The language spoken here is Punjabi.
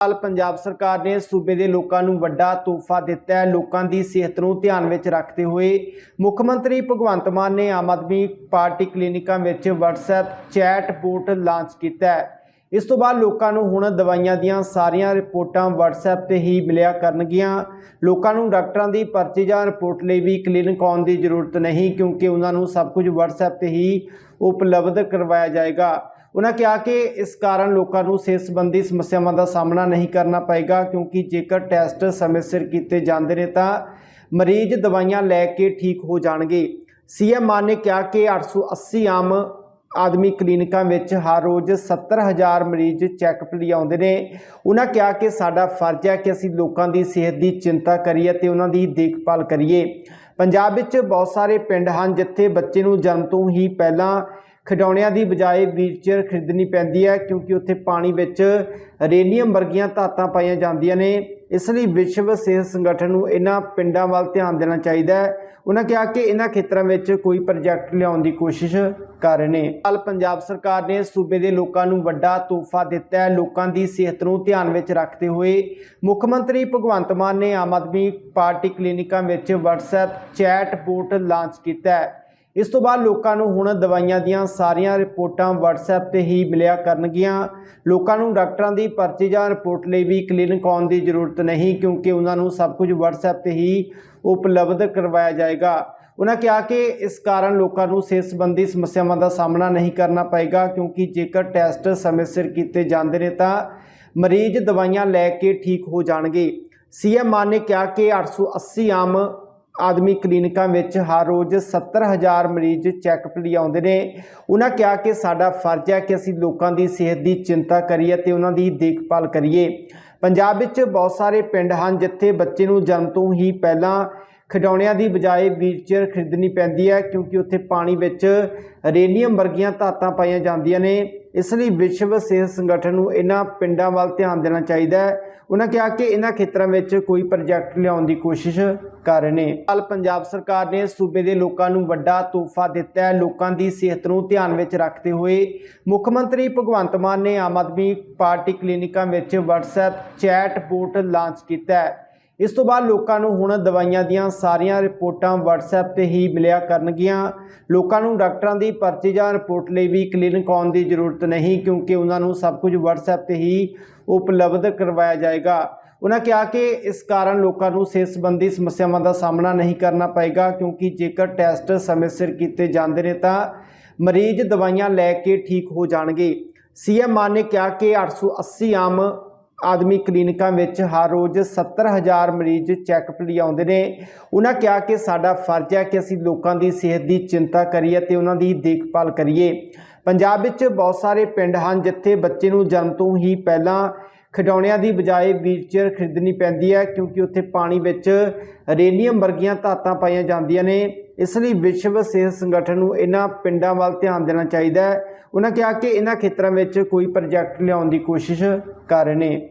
ਹਾਲ ਪੰਜਾਬ ਸਰਕਾਰ ਨੇ ਸੂਬੇ ਦੇ ਲੋਕਾਂ ਨੂੰ ਵੱਡਾ ਤੋਹਫਾ ਦਿੱਤਾ ਹੈ। ਲੋਕਾਂ ਦੀ ਸਿਹਤ ਨੂੰ ਧਿਆਨ ਵਿੱਚ ਰੱਖਦੇ ਹੋਏ ਮੁੱਖ ਮੰਤਰੀ ਭਗਵੰਤ ਮਾਨ ਨੇ ਆਮ ਆਦਮੀ ਪਾਰਟੀ ਕਲੀਨਿਕਾਂ ਵਿੱਚ WhatsApp ਚੈਟ ਬੋਟ ਲਾਂਚ ਕੀਤਾ ਹੈ। ਇਸ ਤੋਂ ਬਾਅਦ ਲੋਕਾਂ ਨੂੰ ਹੁਣ ਦਵਾਈਆਂ ਦੀਆਂ ਸਾਰੀਆਂ ਰਿਪੋਰਟਾਂ WhatsApp ਤੇ ਹੀ ਮਿਲਿਆ ਕਰਨਗੀਆਂ। ਲੋਕਾਂ ਨੂੰ ਡਾਕਟਰਾਂ ਦੀ ਪਰਚੀ ਜਾਂ ਰਿਪੋਰਟ ਲਈ ਵੀ ਕਲੀਨਿਕ ਆਉਣ ਦੀ ਜ਼ਰੂਰਤ ਨਹੀਂ, ਕਿਉਂਕਿ ਉਹਨਾਂ ਨੂੰ ਸਭ ਕੁਝ WhatsApp ਤੇ ਹੀ ਉਪਲਬਧ ਕਰਵਾਇਆ ਜਾਏਗਾ। ਉਹਨਾਂ ਕਿਹਾ ਕਿ ਇਸ ਕਾਰਨ ਲੋਕਾਂ ਨੂੰ ਸਿਹਤ ਸੰਬੰਧੀ ਸਮੱਸਿਆਵਾਂ ਦਾ ਸਾਹਮਣਾ ਨਹੀਂ ਕਰਨਾ ਪਏਗਾ, ਕਿਉਂਕਿ ਜੇਕਰ ਟੈਸਟ ਸਮੇਂ ਸਿਰ ਕੀਤੇ ਜਾਂਦੇ ਨੇ ਤਾਂ ਮਰੀਜ਼ ਦਵਾਈਆਂ ਲੈ ਕੇ ਠੀਕ ਹੋ ਜਾਣਗੇ। ਸੀਐਮ ਮਾਨ ਨੇ ਕਿਹਾ ਕਿ 880 ਆਮ ਆਦਮੀ ਕਲੀਨਿਕਾਂ ਵਿੱਚ ਹਰ ਰੋਜ਼ 70000 ਮਰੀਜ਼ ਚੈੱਕਅਪ ਲਈ ਆਉਂਦੇ ਨੇ। ਉਹਨਾਂ ਕਿਹਾ ਕਿ ਸਾਡਾ ਫਰਜ਼ ਹੈ ਕਿ ਅਸੀਂ ਲੋਕਾਂ ਦੀ ਸਿਹਤ ਦੀ ਚਿੰਤਾ ਕਰੀਏ ਤੇ ਉਹਨਾਂ ਦੀ ਦੇਖਭਾਲ ਕਰੀਏ। ਪੰਜਾਬ ਵਿੱਚ ਬਹੁਤ ਸਾਰੇ ਪਿੰਡ ਹਨ ਜਿੱਥੇ ਬੱਚੇ ਨੂੰ ਜਨਮ ਤੋਂ ਹੀ ਪਹਿਲਾਂ ਖਿਡੌਣਿਆਂ ਦੀ ਬਜਾਏ ਵੀਲਚੇਅਰ ਖਰੀਦਣੀ ਪੈਂਦੀ ਹੈ ਕਿਉਂਕਿ ਉੱਥੇ ਪਾਣੀ ਵਿੱਚ ਰੇਨੀਅਮ ਵਰਗੀਆਂ ਧਾਤਾਂ ਪਾਈਆਂ ਜਾਂਦੀਆਂ ਨੇ। ਇਸ ਲਈ ਵਿਸ਼ਵ ਸਿਹਤ ਸੰਗਠਨ ਨੂੰ ਇਹਨਾਂ ਪਿੰਡਾਂ ਵੱਲ ਧਿਆਨ ਦੇਣਾ ਚਾਹੀਦਾ ਹੈ। ਉਹਨਾਂ ਕਿਹਾ ਕਿ ਇਹਨਾਂ ਖੇਤਰਾਂ ਵਿੱਚ ਕੋਈ ਪ੍ਰੋਜੈਕਟ ਲਿਆਉਣ ਦੀ ਕੋਸ਼ਿਸ਼ ਕਰ ਰਹੇ ਨੇ। ਹਾਲ ਪੰਜਾਬ ਸਰਕਾਰ ਨੇ ਸੂਬੇ ਦੇ ਲੋਕਾਂ ਨੂੰ ਵੱਡਾ ਤੋਹਫਾ ਦਿੱਤਾ ਹੈ। ਲੋਕਾਂ ਦੀ ਸਿਹਤ ਨੂੰ ਧਿਆਨ ਵਿੱਚ ਰੱਖਦੇ ਹੋਏ ਮੁੱਖ ਮੰਤਰੀ ਭਗਵੰਤ ਮਾਨ ਨੇ ਆਮ ਆਦਮੀ ਪਾਰਟੀ ਕਲੀਨਿਕਾਂ ਵਿੱਚ WhatsApp ਚੈਟ ਬੋਟ ਲਾਂਚ ਕੀਤਾ ਹੈ। ਇਸ ਤੋਂ ਬਾਅਦ ਲੋਕਾਂ ਨੂੰ ਹੁਣ ਦਵਾਈਆਂ ਦੀਆਂ ਸਾਰੀਆਂ ਰਿਪੋਰਟਾਂ WhatsApp ਤੇ ਹੀ ਮਿਲਿਆ ਕਰਨਗੀਆਂ। ਲੋਕਾਂ ਨੂੰ ਡਾਕਟਰਾਂ ਦੀ ਪਰਚੀ ਜਾਂ ਰਿਪੋਰਟ ਲਈ ਵੀ ਕਲੀਨਿਕ ਆਉਣ ਦੀ ਜ਼ਰੂਰਤ ਨਹੀਂ, ਕਿਉਂਕਿ ਉਹਨਾਂ ਨੂੰ ਸਭ ਕੁਝ WhatsApp ਤੇ ਹੀ ਉਪਲਬਧ ਕਰਵਾਇਆ ਜਾਏਗਾ। ਉਹਨਾਂ ਕਿਹਾ ਕਿ ਇਸ ਕਾਰਨ ਲੋਕਾਂ ਨੂੰ ਸਿਹਤ ਸੰਬੰਧੀ ਸਮੱਸਿਆਵਾਂ ਦਾ ਸਾਹਮਣਾ ਨਹੀਂ ਕਰਨਾ ਪਏਗਾ, ਕਿਉਂਕਿ ਜੇਕਰ ਟੈਸਟ ਸਮੇਂ ਸਿਰ ਕੀਤੇ ਜਾਂਦੇ ਨੇ ਤਾਂ ਮਰੀਜ਼ ਦਵਾਈਆਂ ਲੈ ਕੇ ਠੀਕ ਹੋ ਜਾਣਗੇ। ਸੀਐਮ ਮਾਨ ਨੇ ਕਿਹਾ ਕਿ 880 ਆਮ ਆਦਮੀ ਕਲੀਨਿਕਾਂ ਵਿੱਚ ਹਰ ਰੋਜ਼ 70000 ਮਰੀਜ਼ ਚੈੱਕਅਪ ਲਈ ਆਉਂਦੇ ਨੇ। ਉਹਨਾਂ ਕਿਹਾ ਕਿ ਸਾਡਾ ਫਰਜ਼ ਹੈ ਕਿ ਅਸੀਂ ਲੋਕਾਂ ਦੀ ਸਿਹਤ ਦੀ ਚਿੰਤਾ ਕਰੀਏ ਤੇ ਉਹਨਾਂ ਦੀ ਦੇਖਭਾਲ ਕਰੀਏ। ਪੰਜਾਬ ਵਿੱਚ ਬਹੁਤ ਸਾਰੇ ਪਿੰਡ ਹਨ ਜਿੱਥੇ ਬੱਚੇ ਨੂੰ ਜਨਮ ਤੋਂ ਹੀ ਪਹਿਲਾਂ ਖਿਡੌਣਿਆਂ ਦੀ ਬਜਾਏ ਵੀਲਚੇਅਰ ਖਰੀਦਣੀ ਪੈਂਦੀ ਹੈ ਕਿਉਂਕਿ ਉੱਥੇ ਪਾਣੀ ਵਿੱਚ ਰੇਨੀਅਮ ਵਰਗੀਆਂ ਧਾਤਾਂ ਪਾਈਆਂ ਜਾਂਦੀਆਂ ਨੇ। ਇਸ ਲਈ ਵਿਸ਼ਵ ਸਿਹਤ ਸੰਗਠਨ ਨੂੰ ਇਹਨਾਂ ਪਿੰਡਾਂ ਵੱਲ ਧਿਆਨ ਦੇਣਾ ਚਾਹੀਦਾ ਹੈ। ਉਹਨਾਂ ਕਿਹਾ ਕਿ ਇਹਨਾਂ ਖੇਤਰਾਂ ਵਿੱਚ ਕੋਈ ਪ੍ਰੋਜੈਕਟ ਲਿਆਉਣ ਦੀ ਕੋਸ਼ਿਸ਼ ਕਰ ਰਹੇ ਨੇ। ਹਾਲ ਪੰਜਾਬ ਸਰਕਾਰ ਨੇ ਸੂਬੇ ਦੇ ਲੋਕਾਂ ਨੂੰ ਵੱਡਾ ਤੋਹਫਾ ਦਿੱਤਾ ਹੈ। ਲੋਕਾਂ ਦੀ ਸਿਹਤ ਨੂੰ ਧਿਆਨ ਵਿੱਚ ਰੱਖਦੇ ਹੋਏ ਮੁੱਖ ਮੰਤਰੀ ਭਗਵੰਤ ਮਾਨ ਨੇ ਆਮ ਆਦਮੀ ਪਾਰਟੀ ਕਲੀਨਿਕਾਂ ਵਿੱਚ WhatsApp ਚੈਟ ਬੋਟ ਲਾਂਚ ਕੀਤਾ ਹੈ। ਇਸ ਤੋਂ ਬਾਅਦ ਲੋਕਾਂ ਨੂੰ ਹੁਣ ਦਵਾਈਆਂ ਦੀਆਂ ਸਾਰੀਆਂ ਰਿਪੋਰਟਾਂ WhatsApp ਤੇ ਹੀ ਮਿਲਿਆ ਕਰਨਗੀਆਂ। ਲੋਕਾਂ ਨੂੰ ਡਾਕਟਰਾਂ ਦੀ ਪਰਚੀ ਜਾਂ ਰਿਪੋਰਟ ਲਈ ਵੀ ਕਲੀਨਿਕ ਆਉਣ ਦੀ ਜ਼ਰੂਰਤ ਨਹੀਂ, ਕਿਉਂਕਿ ਉਹਨਾਂ ਨੂੰ ਸਭ ਕੁਝ WhatsApp ਤੇ ਹੀ ਉਪਲਬਧ ਕਰਵਾਇਆ ਜਾਏਗਾ। ਉਹਨਾਂ ਕਿਹਾ ਕਿ ਇਸ ਕਾਰਨ ਲੋਕਾਂ ਨੂੰ ਸਿਹਤ ਸੰਬੰਧੀ ਸਮੱਸਿਆਵਾਂ ਦਾ ਸਾਹਮਣਾ ਨਹੀਂ ਕਰਨਾ ਪਏਗਾ, ਕਿਉਂਕਿ ਜੇਕਰ ਟੈਸਟ ਸਮੇਂ ਸਿਰ ਕੀਤੇ ਜਾਂਦੇ ਨੇ ਤਾਂ ਮਰੀਜ਼ ਦਵਾਈਆਂ ਲੈ ਕੇ ਠੀਕ ਹੋ ਜਾਣਗੇ। ਸੀਐਮ ਮਾਨ ਨੇ ਕਿਹਾ ਕਿ 880 ਆਮ ਆਦਮੀ ਕਲੀਨਿਕਾਂ ਵਿੱਚ ਹਰ ਰੋਜ਼ 70000 ਮਰੀਜ਼ ਚੈੱਕਅਪ ਲਈ ਆਉਂਦੇ ਨੇ। ਉਹਨਾਂ ਕਿਹਾ ਕਿ ਸਾਡਾ ਫਰਜ਼ ਹੈ ਕਿ ਅਸੀਂ ਲੋਕਾਂ ਦੀ ਸਿਹਤ ਦੀ ਚਿੰਤਾ ਕਰੀਏ ਤੇ ਉਹਨਾਂ ਦੀ ਦੇਖਭਾਲ ਕਰੀਏ। ਪੰਜਾਬ ਵਿੱਚ ਬਹੁਤ ਸਾਰੇ ਪਿੰਡ ਹਨ ਜਿੱਥੇ ਬੱਚੇ ਨੂੰ ਜਨਮ ਤੋਂ ਹੀ ਪਹਿਲਾਂ ਖਿਡੌਣਿਆਂ ਦੀ ਬਜਾਏ ਵੀਲਚੇਅਰ ਖਰੀਦਣੀ ਪੈਂਦੀ ਹੈ ਕਿਉਂਕਿ ਉੱਥੇ ਪਾਣੀ ਵਿੱਚ ਰੇਨੀਅਮ ਵਰਗੀਆਂ ਧਾਤਾਂ ਪਾਈਆਂ ਜਾਂਦੀਆਂ ਨੇ। ਇਸ ਲਈ ਵਿਸ਼ਵ ਸਿਹਤ ਸੰਗਠਨ ਨੂੰ ਇਹਨਾਂ ਪਿੰਡਾਂ ਵੱਲ ਧਿਆਨ ਦੇਣਾ ਚਾਹੀਦਾ ਹੈ। ਉਹਨਾਂ ਕਿਹਾ ਕਿ ਇਹਨਾਂ ਖੇਤਰਾਂ ਵਿੱਚ ਕੋਈ ਪ੍ਰੋਜੈਕਟ ਲਿਆਉਣ ਦੀ ਕੋਸ਼ਿਸ਼ ਕਰ ਰਹੇ ਨੇ।